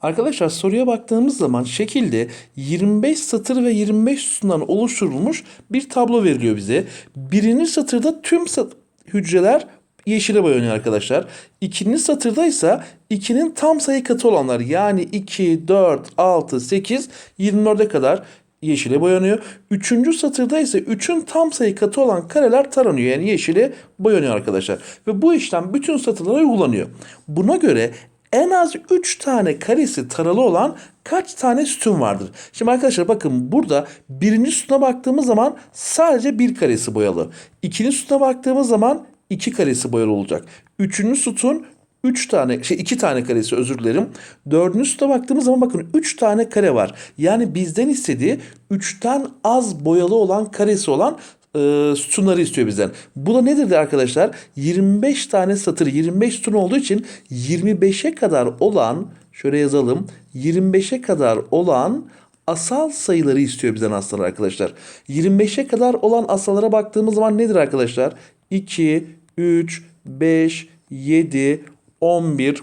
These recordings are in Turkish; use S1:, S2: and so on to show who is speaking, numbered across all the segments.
S1: Arkadaşlar soruya baktığımız zaman şekilde 25 satır ve 25 sütundan oluşturulmuş bir tablo veriliyor bize. Birinci satırda tüm sat- hücreler yeşile boyanıyor arkadaşlar. İkinci satırda ise 2'nin tam sayı katı olanlar yani 2, 4, 6, 8, 24'e kadar yeşile boyanıyor. Üçüncü satırda ise 3'ün tam sayı katı olan kareler taranıyor. Yani yeşile boyanıyor arkadaşlar. Ve bu işlem bütün satırlara uygulanıyor. Buna göre en az 3 tane karesi taralı olan kaç tane sütun vardır? Şimdi arkadaşlar bakın burada birinci sütuna baktığımız zaman sadece bir karesi boyalı. İkinci sütuna baktığımız zaman iki karesi boyalı olacak. Üçüncü sütun 3 tane şey 2 tane karesi özür dilerim. Dördüncü sütuna baktığımız zaman bakın 3 tane kare var. Yani bizden istediği 3'ten az boyalı olan karesi olan e, sütunları istiyor bizden. Bu da nedir de arkadaşlar? 25 tane satır 25 sütun olduğu için 25'e kadar olan şöyle yazalım. 25'e kadar olan asal sayıları istiyor bizden aslında arkadaşlar. 25'e kadar olan asallara baktığımız zaman nedir arkadaşlar? 2, 3, 5, 7, 11,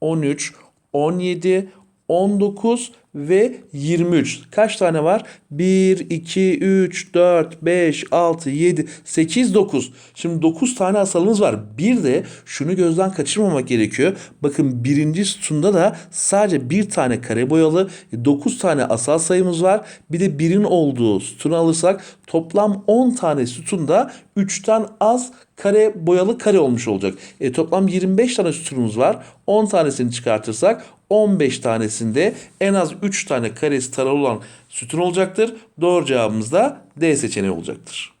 S1: 13, 17, 19 ve 23. Kaç tane var? 1, 2, 3, 4, 5, 6, 7, 8, 9. Şimdi 9 tane asalımız var. Bir de şunu gözden kaçırmamak gerekiyor. Bakın birinci sütunda da sadece bir tane kare boyalı 9 tane asal sayımız var. Bir de birin olduğu sütunu alırsak toplam 10 tane sütunda 3'ten az kare boyalı kare olmuş olacak. E, toplam 25 tane sütunumuz var. 10 tanesini çıkartırsak 15 tanesinde en az 3 tane karesi taralı olan sütun olacaktır. Doğru cevabımız da D seçeneği olacaktır.